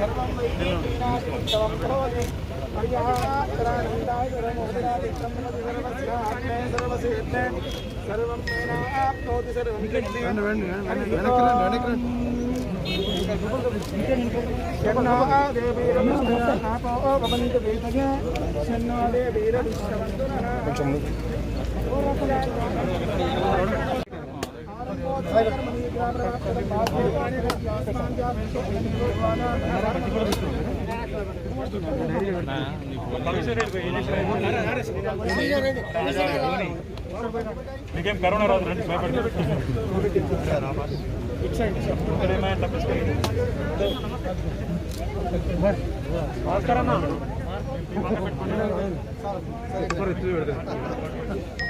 సర్వం వెనక్కి కొంచెం మీకేం కరోనా రాదు రండి భయపడి ఇక్కడ ఏమైనా తప్పించుకోండి లోకల్లో ఉండండి ముందు ఏ కుమార్ ఎందుకురా నువ్వు ముందు పోతే